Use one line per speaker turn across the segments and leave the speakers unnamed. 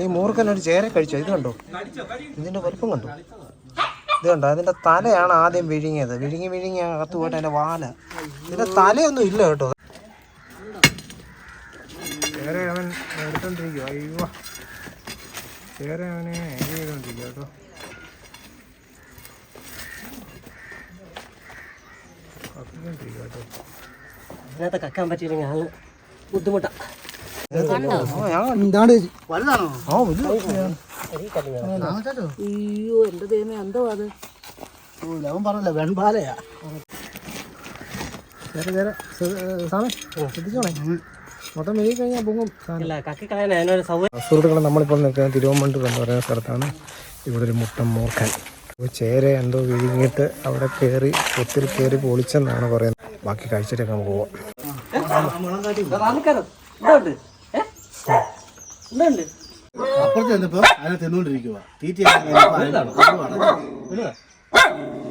ഈ മൂർഖൻ ഒരു ചേര കഴിച്ചോ? ഇത് കണ്ടോ? ഇതിന്റെ വലിപ്പം കണ്ടോ? ഇത് കണ്ടോ? അതിന്റെ തലയാണ് ആദ്യം വിഴുങ്ങിയത്. വിഴുങ്ങി വിഴുങ്ങി അകത്ത് പോയിട്ട് അതിന്റെ വാല. ഇതിന്റെ തലയൊന്നും ഇല്ല കേട്ടോ. ചേര അവൻ എടുത്തോണ്ടിരിക്കുക അയ്യോ. ചേര അവനെ ഇത് ചെയ്തോണ്ടിരിക്കുക കേട്ടോ.
ഇതിനകത്ത് കക്കാൻ പറ്റിയില്ലെങ്കിൽ ആൾ ബുദ്ധിമുട്ടാ.
ആ, ഞാൻ
എന്താണ്?
അയ്യോ എന്റെ ദൈവമേ എന്തോ അത്?
ഓ ലവൻ പറഞ്ഞല്ലോ വെൺപാലയാ.
മൊത്തം കഴിഞ്ഞാൽ പൊങ്ങും സുഹൃത്തുക്കളെ നമ്മളിപ്പോൾ നിൽക്കുന്നത് തിരുവമ്പണ്ടൂർ എന്ന് പറയുന്ന സ്ഥലത്താണ്. ഇവിടെ ഒരു മുട്ടം മൂർഖൻ. ചേര എന്തോ വിഴുങ്ങിയിട്ട് അവിടെ കയറി ഒത്തിരി കയറി പൊളിച്ചെന്നാണ് പറയുന്നത്. ബാക്കി കഴിച്ചിട്ടൊക്കെ നമുക്ക് പോവാം.
അപ്പുറത്ത് ചെന്നപ്പോ അതിനെ തിന്നുകൊണ്ടിരിക്കുക തീറ്റ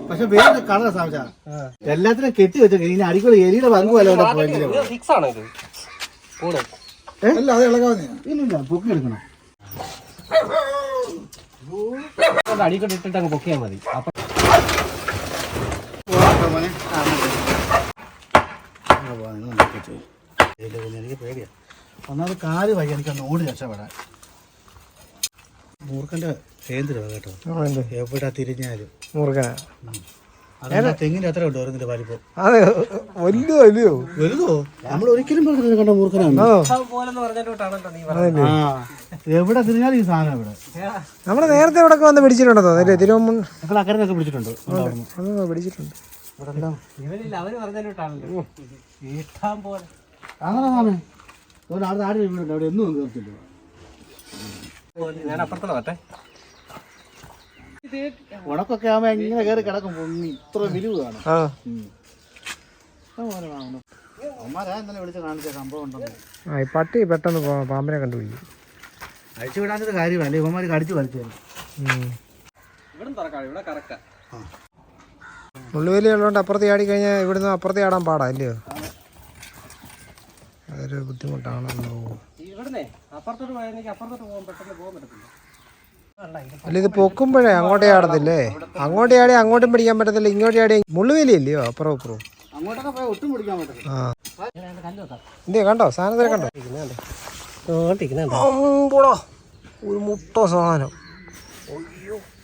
പക്ഷെ വേറെ കളർ സാമിച്ചാ. എല്ലാത്തിനും കെട്ടി വെച്ചു ഇനി അടിക്കൂടെ എലിയുടെ പങ്കു വല്ല പോയെങ്കിലും
ഫിക്സ് ആണ് ഇത്. കൂടെ.
അല്ല അത് ഇളകാവുന്ന ഇല്ല പൊക്കി എടുക്കണം.
അടിക്കോട്ട് ഇട്ടിട്ട് അങ്ങ് പൊക്കിയാൽ മതി. അപ്പൊ
പേടിയാ. ഒന്നാമത് കാൽ വയ്യ എനിക്ക് അന്ന് ഓടി രക്ഷപ്പെടാൻ. മൂർഖന്റെ കേന്ദ്രമാണ് കേട്ടോ. എവിടെ തിരിഞ്ഞാലും.
മൂർഖനാ
തെങ്ങിന്റെ അത്ര ഉണ്ട് ഓരോന്നിന്റെ വലിപ്പം?
അതെ വലിയ വലിയോ
വലുതോ? നമ്മൾ ഒരിക്കലും പറഞ്ഞില്ല കണ്ട മൂർഖനാണ് എവിടെ തിരിഞ്ഞാലും ഈ സാധനം ഇവിടെ.
നമ്മൾ നേരത്തെ ഇവിടെ വന്ന് പിടിച്ചിട്ടുണ്ടോ? അല്ലേ
അക്കരനൊക്കെ പിടിച്ചിട്ടുണ്ട് അങ്ങനെ സാധനം ആട് ആട് വീടുണ്ട് അവിടെ എന്നും കേർത്തില്ല
ഞാൻ അപ്പുറത്തോടെ വട്ടെ
ഉണക്കൊക്കെ ആവുമ്പോ ഇങ്ങനെ കയറി കിടക്കും പൊങ്ങി ഇത്ര വിരിവ് കാണും.
ആ.
അമ്മമാരാ ഇന്നലെ വിളിച്ച് കാണിച്ച സംഭവം ഉണ്ടെന്ന്.
ആ ഈ പട്ടി പെട്ടെന്ന് പാ- പാമ്പിനെ കണ്ടുപിടിക്കും.
അഴിച്ചു വിടാനൊരു കാര്യമല്ല. ഇവന്മാര് കടിച്ചു വലിച്ചു
ഉള്ളുവേലി
മുള്ളുവേലി ഉള്ളതുകൊണ്ട് അപ്പുറത്ത് ആടി കഴിഞ്ഞാൽ ഇവിടുന്ന് അപ്പുറത്ത് ആടാൻ പാടാ അല്ലയോ അതൊരു ബുദ്ധിമുട്ടാണല്ലോ
ഇവിടുന്നേ അപ്പുറത്തോട്ട് പോയെങ്കിൽ അപ്പുറത്തോട്ട് പോകാൻ പെട്ടെന്ന് പോകാൻ ബുദ്ധിമുട്ടാണല്ലോ
അല്ല ഇത് പൊക്കുമ്പോഴേ അങ്ങോട്ടേ ആടത്തില്ലേ? അങ്ങോട്ടേ ആടെ അങ്ങോട്ടും പിടിക്കാൻ പറ്റത്തില്ല ഇങ്ങോട്ടേ ആടെ. മുള്ളുവേലിയല്ലയോ? അപ്പുറം അപ്പുറം അപ്പുറവും
അങ്ങോട്ടൊക്കെ പോയി ഒട്ടും പിടിക്കാൻ പറ്റത്തില്ല.
ആ.
കല്ല് വെക്കാം.
എന്തേ കണ്ടോ? സാധനത്തിനെ കണ്ടോ? അമ്പുടാ. ഒരു മുട്ടോ സാധനം.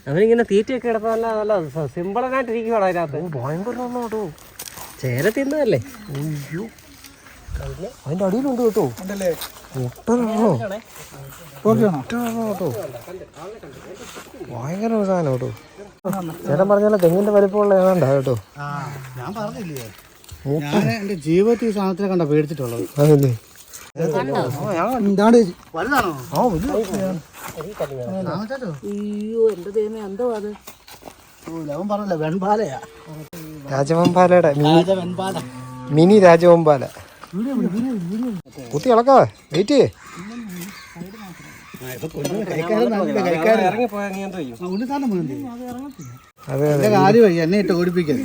അവനിങ്ങനെ തീറ്റയൊക്കെ കിടപ്പ നല്ല നല്ല സിമ്പിളായിട്ട് ഇരിക്കുവാണ് അതിനകത്ത്
ഭയങ്കര
ചേര തിന്നതല്ലേ?
അയ്യോ. അതിന്റെ അടിയിലുണ്ട് കേട്ടോ. മുട്ടനാണോ കേട്ടോ? ഭയങ്കര ഒരു സാധനം കേട്ടോ. ചേട്ടൻ പറഞ്ഞാലും തെങ്ങിന്റെ വലിപ്പമുള്ള ഏതാണ്ടാ കേട്ടോ?
ഞാൻ പറഞ്ഞില്ലേ? ഞാൻ എന്റെ ജീവിതത്തിൽ സാധനത്തിനെ കണ്ട പേടിച്ചിട്ടുള്ളത്.
അതല്ലേ
എന്താണ്
അയ്യോ എന്റെ ദൈവമേ എന്തോ അത്?
ഓ ലവൻ പറഞ്ഞല്ലോ വെൺപാലയാ.
രാജവമ്പാലയുടെ മിനി
രാജ വെൺപാല
മിനി രാജവമ്പാല. കുത്തി ഇളക്കാ വെയിറ്റ്? അതെ
കാര്യമായി എന്നെ ഇട്ട് ഓടിപ്പിക്കാൻ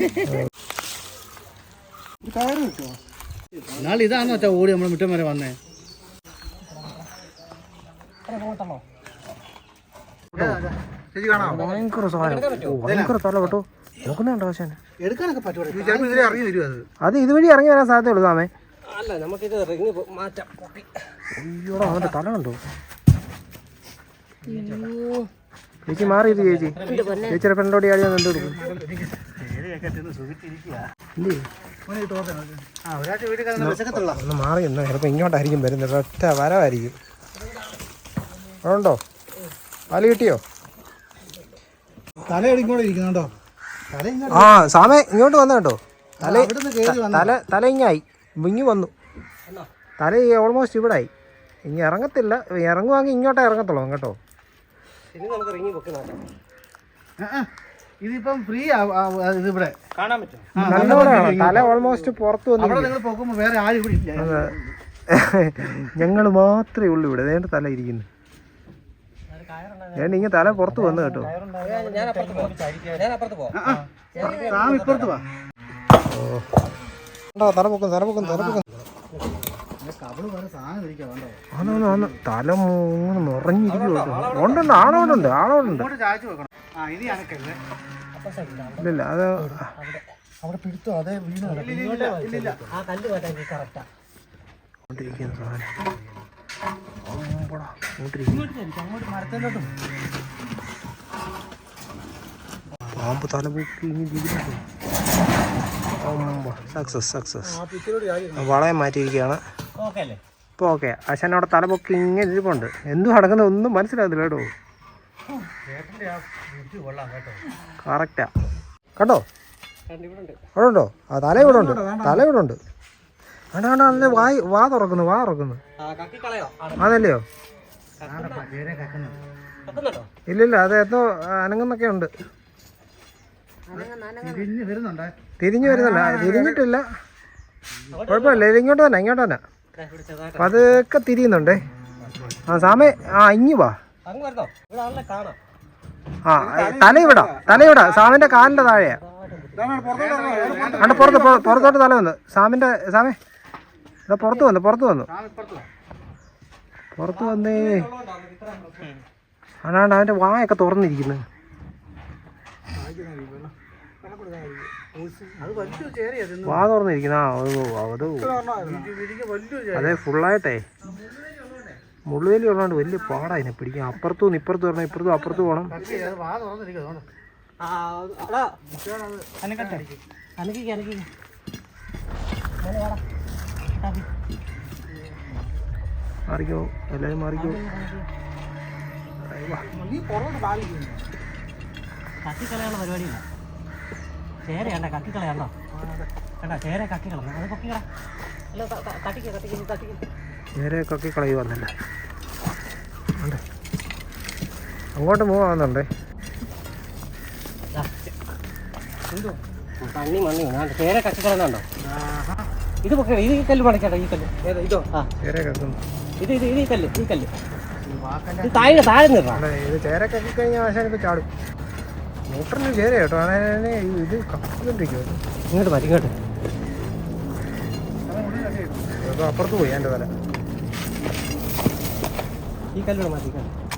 നാളെ ഇതാണോ അച്ഛാ ഓടി നമ്മൾ മുറ്റം വരെ വന്നേ?
ഭയങ്കര തല കേട്ടോ. നോക്കുന്നുണ്ടോ പക്ഷേ
അത്.
അത് ഇതുവഴി ഇറങ്ങി വരാൻ സാധ്യതയുള്ളൂ സാമേ
അല്ല നമുക്കിത് റിങ് മാറ്റാം. പൊക്കി.
അയ്യോടാ അവന്റെ തല കണ്ടോ ചേച്ചി മാറിയത് ചേച്ചി. ചേച്ചിയുടെ ഫ്രണ്ടോട് ചാടി ഞാൻ കണ്ടുകൊടുക്കും ഒന്ന് മാറി എന്നാ ചിലപ്പോൾ ഇങ്ങോട്ടായിരിക്കും വരുന്നത്. ഒറ്റ വരവായിരിക്കും. അതുണ്ടോ പാൽ കിട്ടിയോ?
തല ഇങ്ങോട്ട് ഇരിക്കുന്നുണ്ടോ? തല ഇങ്ങോട്ട്
ആ സാമേ ഇങ്ങോട്ട് തല
വന്ന.
തല തല ഇങ്ങായി. ഇങ്ങി വന്നു. തല ഈ ഓൾമോസ്റ്റ് ഇവിടെ ആയി ഇനി ഇറങ്ങത്തില്ല. ഇറങ്ങുവാണെങ്കിൽ ഇങ്ങോട്ടേ ഇറങ്ങത്തുള്ളൂ കേട്ടോ.
ഇനി നമുക്ക് ഇറങ്ങി പൊക്കി നോക്കാം.
ആ, ആ. ഇതിപ്പം ഫ്രീ
കാണാൻ പറ്റും.
തല ഓൾമോസ്റ്റ് പുറത്ത് വന്നു
നിങ്ങൾ പോകുമ്പോൾ വേറെ ആരും ഇവിടെ ഇല്ല.
ഞങ്ങൾ മാത്രമേ ഉള്ളൂ ഇവിടെ. നേരിട്ട് തല ഇരിക്കുന്നു. ഞാൻ ഇങ്ങനെ തല പുറത്ത് വന്നു കേട്ടോ.
ഞാൻ അപ്പുറത്ത് പോകാം ഞാൻ അപ്പുറത്ത് പോവാം
ആ,
തല മൂന്ന് നിറഞ്ഞിരിക്കുന്നുണ്ട് ഉണ്ടുണ്ട് ആണോണ്ടുണ്ട് ഇല്ലില്ല അത്
അവിടെ പിടുത്തോ? അതേ വീണ്?
സാധനം. പാമ്പ് തല പൊക്കി സക്സസ് സക്സസ് വളയം മാറ്റിയിരിക്കുകയാണ്.
ഓക്കെ അല്ലേ?
ഇപ്പോൾ ഓക്കെ അച്ഛൻ അവിടെ തല പൊക്കി ഇങ്ങനെ ഇരിപ്പുണ്ട്. എന്തും നടക്കുന്നത് ഒന്നും മനസ്സിലാകത്തില്ല കേട്ടോ.
കറക്റ്റാ കേട്ടോ.
കറക്റ്റാ കണ്ടോ?
കണ്ട് ഇവിടെ ഉണ്ട്
അവിടെ ഉണ്ടോ ആ തല ഇവിടെ ഉണ്ട്. തല ഇവിടെ ഉണ്ട്. വേണ്ട അല്ലേ വായി വാ തുറക്കുന്നു വാ തുറക്കുന്നു.
ആ കക്കി കളയോ
അതല്ലയോ? ഇല്ലില്ല അത് എന്തോ അനങ്ങുന്നൊക്കെ ഉണ്ട്.
തിരിഞ്ഞ് വരുന്നുണ്ടേ?
തിരിഞ്ഞു വരുന്നുണ്ട്. തിരിഞ്ഞിട്ടില്ല. കുഴപ്പമില്ല. ഇങ്ങോട്ട് തന്നെ ഇങ്ങോട്ട് തന്നെ. പതുക്കെ തിരിയുന്നുണ്ടേ. ആ സാമേ ആ ഇങ്ങു വാ. ആ തല ഇവിടാ തല ഇവിടാ സാമിന്റെ കാലിന്റെ താഴെയാ. അണ്ട പുറത്ത് പുറ- പുറത്തോട്ട് തല വന്നു. സാമിന്റെ സാമേ ഇതാ പുറത്ത് വന്നു പുറത്ത് വന്നു. പുറത്ത് വന്നേ. ആണാണ്ട് അവന്റെ വായൊക്കെ തുറന്നിരിക്കുന്നു
അത് വലിയ ചേരിയാ തിന്നു
വാ തുറന്നിരിക്കുന്ന. ആ അത് ഫുള്ളായിട്ടേ. മുള്ളുവേലി ഉള്ളതുകൊണ്ട് വലിയ പാടാ ഇതിനെ പിടിക്കാൻ. അപ്പുറത്തും നിന്ന് ഇപ്പുറത്തും വരണം ഇപ്പുറത്തും അപ്പുറത്തും പോകണം. മാറിക്കോ എല്ലാവരും മാറിക്കോ.
നീ പുറകോട്ട് ബാധിക്കുന്നു
കത്തിക്കളയാനുള്ള പരിപാടിയില്ല ചേരയാണ്ട ചേരെ കണ്ട ചേര കത്തിക്കളഞ്ഞു. അത് പൊക്കിക്കട. അല്ല
അങ്ങോട്ട് മൂവ് ആവുന്നുണ്ടേ.
തണ്ണി മണ്ണി. ഞാൻ ചേര കത്തിക്കളയുന്നുണ്ടോ? ഇത് പൊക്കി ഇത് ഈ കല്ല് പണിക്കട്ടെ ഈ കല്ല്.
ഇതോ?
ആ.
ചേരെ കക്കുന്നു
ഇത് ഇത് ഇത് ഈ കല്ല് ഈ കല്ല്. താഴെ താഴെ
അല്ല ഇത് ചേര ചാടും. മോട്ടറിന് ചേര കേട്ടോ. അങ്ങനെ ഇത് കത്തിക്കൊണ്ടിരിക്കും
ഇങ്ങോട്ട് മതി ഇങ്ങോട്ട്.
അപ്പുറത്ത് പോയി എന്റെ തല.
ഈ കല്ലോട് മാറ്റി.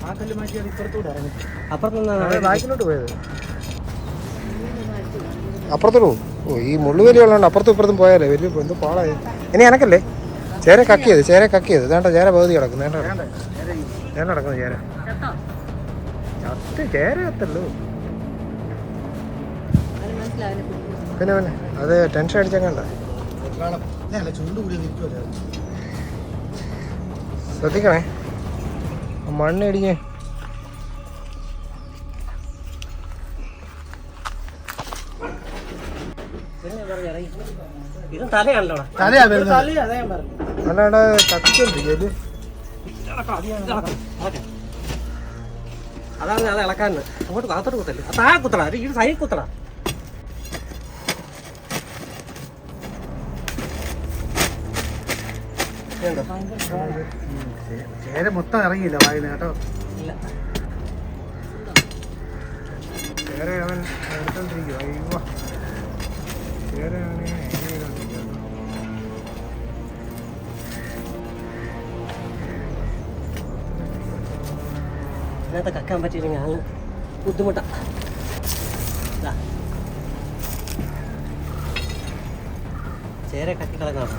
ആ കല്ല് മാറ്റി അത് ഇപ്പുറത്തൂടെ ഇറങ്ങി.
അപ്പുറത്ത്
ബാക്കിലോട്ട് പോയത്? അപ്പുറത്തോട്ട് പോകും ഓ ഈ മുള്ളുവലി ഉള്ളതുകൊണ്ട് അപ്പുറത്തും ഇപ്പുറത്തും പോയാലേ വലിയ എന്ത് പാടായി. ഇനി എനക്കല്ലേ ചേര കക്കിയത് ചേര കക്കിയത്. വേണ്ട ചേര പകുതി കിടക്കുന്നു വേണ്ട വേണ്ട കിടക്കുന്നു ചേര. ചേര കത്തല്ലോ പിന്നെ പിന്നെ അത് ടെൻഷൻ അടിച്ചങ്ങണ്ട
വെക്കാളം അല്ല ചുണ്ട് കൂടി നിൽക്കുമല്ലോ
ശ്രദ്ധിക്കണേ മണ്ണ് ഇടിഞ്ഞേ അല്ലാണ്ട് കത്തിക്കൊണ്ടിരിക്കും
അതാണ് അത് ഇളക്കാൻ അങ്ങോട്ട് താത്തോട്ട് കുത്തല്ലേ? താഴെ കുത്തടാ ഈ സൈഡ് കുത്തടാ
ചേര മൊത്തം ഇറങ്ങിയില്ല വായിന്ന് കേട്ടോ.
ഇല്ല.
ചേര അവൻ എടുത്തോണ്ടിരിക്കും അയ്യോ ചേര.
ഇതിനകത്ത് കക്കാൻ പറ്റിയില്ലെങ്കിൽ അങ്ങ് ബുദ്ധിമുട്ടാ. ചേരെ ചേര കത്തിക്കളഞ്ഞാണ്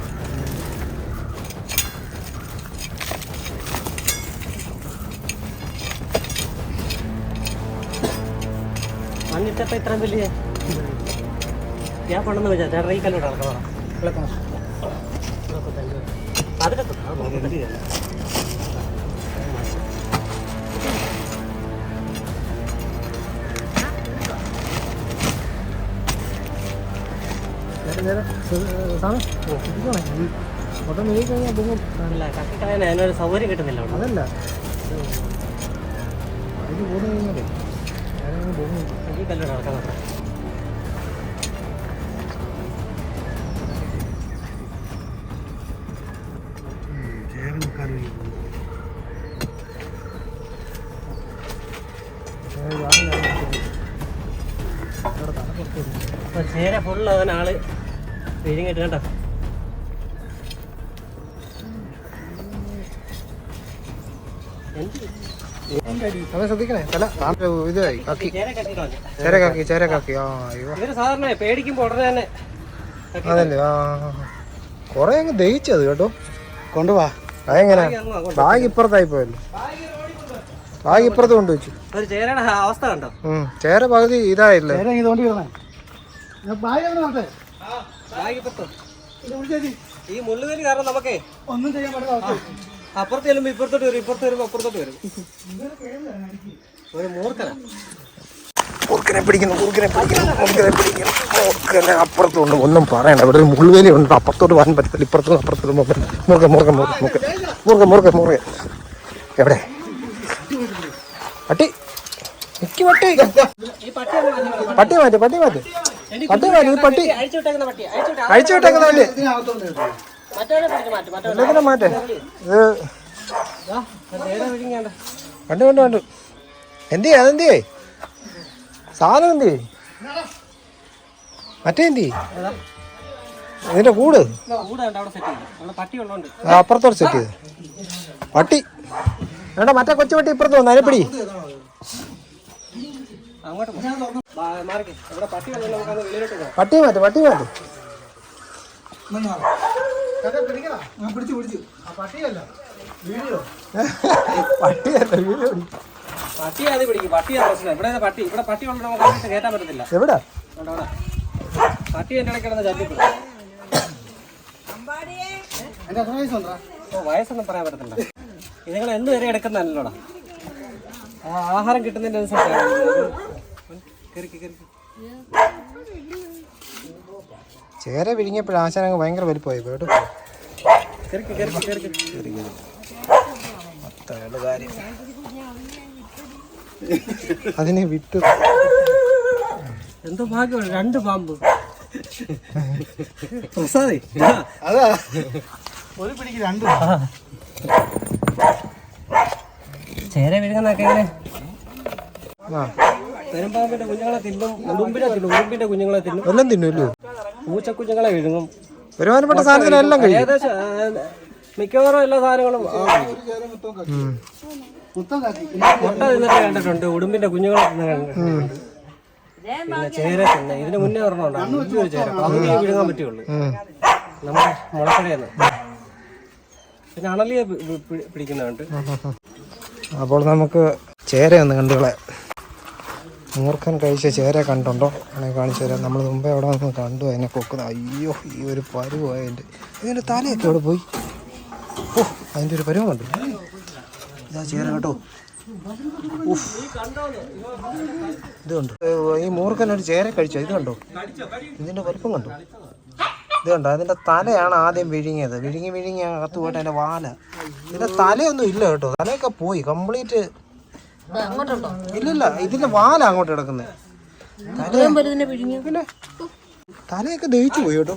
മണ്ണിട്ടപ്പോ ഇത്രയും വലിയ ഞാൻ പണ്ടെന്ന് വെച്ചാൽ ചേട്ടാ ഈ കല്ലോട്ട് ഇളക്കണം അതിലൊക്കെ
മൊത്തം കഴിഞ്ഞാൽ
അതിനൊരു സൗകര്യം കിട്ടുന്നില്ല
അതല്ല. അതിന് കഴിഞ്ഞാലേ പൊങ്ങും
ചേര ഫുള്ള്
അതിനാൾ പേരും ഞാൻ നോക്കി. അവിടെ തലപ്പുറത്ത് ഇരുന്നു.
അപ്പൊ ചേര ഫുള്ള് അവൻ ആൾ വിരിഞ്ഞിട്ട് കേട്ടോ
സമയം ശ്രദ്ധിക്കണേ. തല. താഴെ ഇതായി. കാക്കി.
ചേര കെട്ടിട്ട് വന്നു.
ചേര കാക്കി ചേര കാക്കി. ആ അയ്യോ.
ഇവർ സാധാരണ പേടിക്കുമ്പോ ഉടനെ തന്നെ
അതല്ലേ? ആ കൊറേ അങ്ങ് ദഹിച്ചത് കേട്ടോ.
കൊണ്ടുപോവാ
അതെങ്ങനെ. ബാഗ് ഇപ്പുറത്തായി പോയല്ലോ. ബാഗ് ഇപ്പുറത്ത് കൊണ്ടുവച്ചു.
അവസ്ഥ കണ്ടോ?
ചേര പകുതി ഇതായില്ലേ?
ഈ മുള്ളുവേലി കാരണം നമുക്കേ
ഒന്നും ചെയ്യാൻ അവസ്ഥ.
അപ്പുറത്ത് ചെല്ലുമ്പോ ഇപ്പുറത്തോട്ട് വരും ഇപ്പുറത്ത് വരുമ്പോ അപ്പുറത്തോട്ട് വരും. ഒരു മൂർഖനാ.
കുറുക്കനെ പിടിക്കുന്നു കുറുക്കനെ പിടിക്കുന്നു കുറുക്കനെ പിടിക്കുന്നു. കുറുക്കനെ അപ്പുറത്തുണ്ട് ഒന്നും പറയണ്ട. ഇവിടെ ഒരു മുള്ളുവേലി ഉണ്ട് അപ്പുറത്തോട്ട് വരാൻ പറ്റത്തില്ല ഇപ്പുറത്തും അപ്പുറത്തോട്ട് മുറുക മുറുക മുറുക മുറുക മുറുക മുറുക മുറുക എവിടെ? പട്ടി. എനിക്ക് പട്ടി.
പട്ടി മാറ്റി.
പട്ടി മാറ്റി. പട്ടി മാറ്റി പട്ടി.
അഴിച്ചു വിട്ടേക്കുന്ന പട്ടി.
എല്ലാത്തിനും മാറ്റേ ഇത് കണ്ടു കണ്ടു കണ്ടു. എന്തി അതെന്തി സാധനം എന്തി മറ്റേ എന്തി? ഇതിന്റെ കൂട്?
അപ്പുറത്തോട് സെറ്റ് ചെയ്തു. പട്ടി.
വേണ്ട മറ്റേ കൊച്ചു പട്ടി ഇപ്പുറത്ത് വന്നു
അതിനെപ്പിടി പട്ടി
മാറ്റി പട്ടി മാറ്റി.
പിടിച്ചു പിടിച്ചു. ആ പട്ടിയല്ല. വീഡിയോ.
പട്ടിയല്ല
പിടിക്കും. പട്ടിയാണ് പ്രശ്നം. ഇവിടെ പട്ടി? ഇവിടെ പട്ടി ഉള്ളത് നമുക്ക് അങ്ങോട്ട് കയറ്റാൻ പറ്റത്തില്ല.
എവിടെ.
പട്ടി എന്റെ ഇടയ്ക്ക് കിടന്ന് ചത്തിപ്പെടും
എന്റെ എത്ര വയസ്സുണ്ടാ
ഓ വയസ്സൊന്നും പറയാൻ പറ്റത്തില്ല. ഇതുങ്ങൾ എന്ത് വരെ എടുക്കുന്നതല്ലോടാ. ആ ആഹാരം കിട്ടുന്നതിന്റെ അനുസരിച്ച് കയറിക്ക് കയറിക്ക്
ചേര വിരിഞ്ഞപ്പോൾ ആശാനങ്ങ് ഭയങ്കര വലിപ്പമായി കേട്ടോ. അതിനെ വിട്ടു.
എന്തോ ഭാഗ്യമാണ് രണ്ട് പാമ്പ്. പ്രസാദേ.
അതാ. ഒരു പിടിക്ക് രണ്ട്
ചേര വിഴുങ്ങുന്നൊക്കെ എങ്ങനെ? പെരുമ്പാമ്പിന്റെ കുഞ്ഞുങ്ങളെ തിന്നും ഉടുമ്പിനെ തിന്നും ഉടുമ്പിന്റെ കുഞ്ഞുങ്ങളെ തിന്നും.
എല്ലാം തിന്നുമല്ലോ
പൂച്ചക്കുഞ്ഞുങ്ങളെ വിഴുങ്ങും.
ഒരുമാനപ്പെട്ട സാധനത്തിനെല്ലാം എല്ലാം
ഏകദേശം മിക്കവാറും എല്ലാ സാധനങ്ങളും മുട്ട തിന്നിട്ട് കണ്ടിട്ടുണ്ട്. ഉടുമ്പിന്റെ കുഞ്ഞുങ്ങളെ തിന്ന് കണ്ടിട്ടുണ്ട്. പിന്നെ ചേര തിന്ന്. ഇതിന് മുന്നേ ഒരെണ്ണം ഒരു ചേര. പകുതി വിഴുങ്ങാൻ പറ്റുള്ളൂ. നമ്മുടെ മുളക്കടയെന്ന്. പിന്നെ അണലിയെ പിടിക്കുന്നുണ്ട്.
അപ്പോൾ നമുക്ക് ചേരയൊന്ന് കണ്ടുകളെ മൂർഖൻ കഴിച്ച ചേര കണ്ടുണ്ടോ? അങ്ങനെ കാണിച്ചു തരാം. നമ്മൾ മുമ്പേ അവിടെ നിന്ന് കണ്ടു. അതിനെ കൊക്കുന്നത്. അയ്യോ ഈ ഒരു പരുവായ എന്റെ ഇതിന്റെ തലയൊക്കെ അവിടെ പോയി. ഓ അതിന്റെ ഒരു പരുവം കണ്ടു. ഇതാ ചേര കേട്ടോ. ഇത് കണ്ടോ. ഈ മൂർഖൻ ഒരു ചേര കഴിച്ചോ? ഇത് കണ്ടോ? ഇതിന്റെ വലിപ്പം കണ്ടോ. ഇത് കണ്ടോ? അതിന്റെ തലയാണ് ആദ്യം വിഴുങ്ങിയത്. വിഴുങ്ങി വിഴുങ്ങി അകത്ത് പോയിട്ട് അതിന്റെ വാല. ഇതിന്റെ തലയൊന്നും ഇല്ല കേട്ടോ. തലയൊക്കെ പോയി. കംപ്ലീറ്റ് ഇല്ലില്ല ഇതിന്റെ വാല അങ്ങോട്ട് കിടക്കുന്നത് പിന്നെ തലയൊക്കെ ദഹിച്ചു പോയി കേട്ടോ.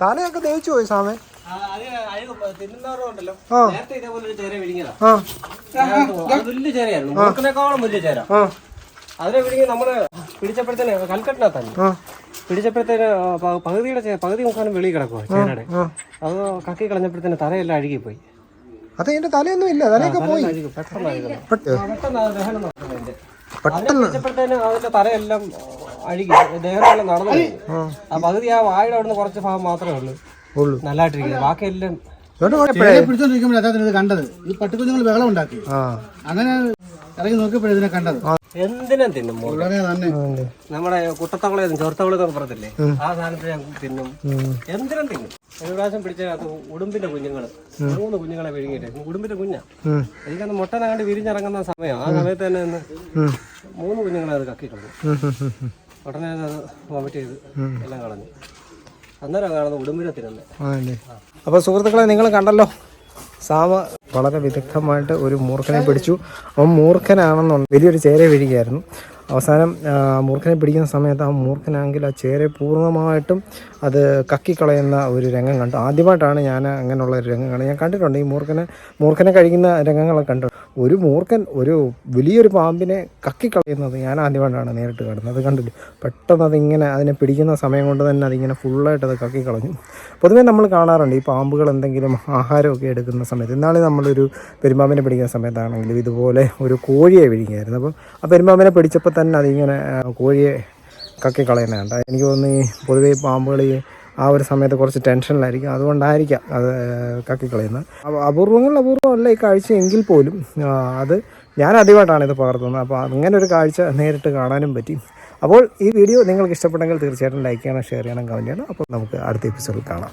തലയൊക്കെ ദഹിച്ചു പോയി സാമേ.
അതിനെ പിടിക്കുക നമ്മൾ പിടിച്ചപ്പോഴത്തേന് കൽക്കട്ടിനകത്താണ്
ആ
പിടിച്ചപ്പോഴത്തേന് പകുതിയുടെ പകുതി മുക്കാലും വെളി കിടക്കുവാ ചേരയുടെ അത് കക്കി കളഞ്ഞപ്പോഴത്തേന് തലയെല്ലാം അഴുകിപ്പോയി.
അത് എന്റെ തലയൊന്നും ഇല്ല. തലയൊക്കെ പോയി.
പെട്ടെന്ന്. തലയെല്ലാം അഴുകി. നടന്നു ആ. പകുതി ആ വായുടെ അവിടുന്ന് കുറച്ച് ഭാഗം മാത്രമേ ഉള്ളൂ.
ഉള്ളൂ.
നല്ലതായിട്ടിരിക്കുന്നത് ബാക്കിയെല്ലാം
കണ്ടത്. ഈ പട്ടിക്കുഞ്ഞുങ്ങൾ ബഹളം ഉണ്ടാക്കി.
ആ.
അങ്ങനെ ഇറങ്ങി നോക്കിയപ്പോഴേ ഇതിനെ കണ്ടത്.
എന്തിനും തിന്നും. നമ്മുടെ കുട്ടത്തവളയും ചോർത്തവളെന്നൊക്കെ പറഞ്ഞില്ലേ? ആ സാധനത്തിൽ ഞാൻ തിന്നും. എന്തിനും തിന്നും? ഒരു പ്രാവശ്യം പിടിച്ച അത് ഉടുമ്പിന്റെ കുഞ്ഞുങ്ങൾ മൂന്ന് കുഞ്ഞുങ്ങളെ വിഴുങ്ങിയിട്ട് ഉടുമ്പിന്റെ കുഞ്ഞാ. എനിക്കന്ന് മുട്ടനങ്ങാണ്ട് വിരിഞ്ഞിറങ്ങുന്ന സമയം. ആ സമയത്ത് തന്നെ ഒന്ന് മൂന്ന് കുഞ്ഞുങ്ങളെ അത് കക്കി കളഞ്ഞു. ഉടനെ അത് വോമിറ്റ് ചെയ്ത് എല്ലാം കളഞ്ഞു. അന്നേരം കാണുന്നത് ഉടുമ്പിനെ തിന്നുന്നത്.
അപ്പൊ അപ്പോൾ സുഹൃത്തുക്കളെ നിങ്ങൾ കണ്ടല്ലോ സാമ വളരെ വിദഗ്ധമായിട്ട് ഒരു മൂർഖനെ പിടിച്ചു. അവൻ മൂർഖനാണെന്നുണ്ട് വലിയൊരു ചേര വീഴുകയായിരുന്നു. അവസാനം മൂർഖനെ പിടിക്കുന്ന സമയത്ത് ആ മൂർഖനാണെങ്കിൽ ആ ചേര പൂർണമായിട്ടും അത് കക്കിക്കളയുന്ന ഒരു രംഗം കണ്ടു. ആദ്യമായിട്ടാണ് ഞാൻ അങ്ങനെയുള്ള ഒരു രംഗം കാണുന്നത് ഞാൻ കണ്ടിട്ടുണ്ട്. ഈ മൂർഖനെ മൂർഖനെ കഴിക്കുന്ന രംഗങ്ങളൊക്കെ കണ്ടു. ഒരു മൂർഖൻ ഒരു വലിയൊരു പാമ്പിനെ കക്കിക്കളയുന്നത് ഞാൻ ആദ്യമായിട്ടാണ് നേരിട്ട് കാണുന്നത്. അത് കണ്ടില്ല? പെട്ടെന്ന് അതിങ്ങനെ അതിനെ പിടിക്കുന്ന സമയം കൊണ്ട് തന്നെ അതിങ്ങനെ ഫുള്ളായിട്ട് അത് കക്കിക്കളഞ്ഞു. പൊതുവേ നമ്മൾ കാണാറുണ്ട് ഈ പാമ്പുകൾ എന്തെങ്കിലും ആഹാരമൊക്കെ എടുക്കുന്ന സമയത്ത്. ഇന്നാളെ നമ്മളൊരു പെരുമ്പാമ്പിനെ പിടിക്കുന്ന സമയത്താണെങ്കിലും ഇതുപോലെ ഒരു കോഴിയെ വിഴുങ്ങിയായിരുന്നു. അപ്പം ആ പെരുമ്പാമ്പിനെ പിടിച്ചപ്പോൾ തന്നെ അതിങ്ങനെ കോഴിയെ കക്കിക്കളയുന്നത് കണ്ട എനിക്ക് തോന്നുന്നു ഈ പൊതുവേ പാമ്പുകൾ ഈ ആ ഒരു സമയത്ത് കുറച്ച് ടെൻഷനിലായിരിക്കും. അതുകൊണ്ടായിരിക്കാം അത് കക്കിക്കളയുന്നത്. അപൂർവങ്ങൾ അപൂർവമല്ല ഈ കാഴ്ച എങ്കിൽ പോലും അത് ഞാൻ ആദ്യമായിട്ടാണ് ഇത് പകർത്തുന്നത്. അപ്പോൾ അങ്ങനെ ഒരു കാഴ്ച നേരിട്ട് കാണാനും പറ്റി. അപ്പോൾ ഈ വീഡിയോ നിങ്ങൾക്ക് ഇഷ്ടപ്പെട്ടെങ്കിൽ തീർച്ചയായിട്ടും ലൈക്ക് ചെയ്യണം ഷെയർ ചെയ്യണം കമന്റ് ചെയ്യണം. അപ്പോൾ നമുക്ക് അടുത്ത എപ്പിസോഡിൽ കാണാം.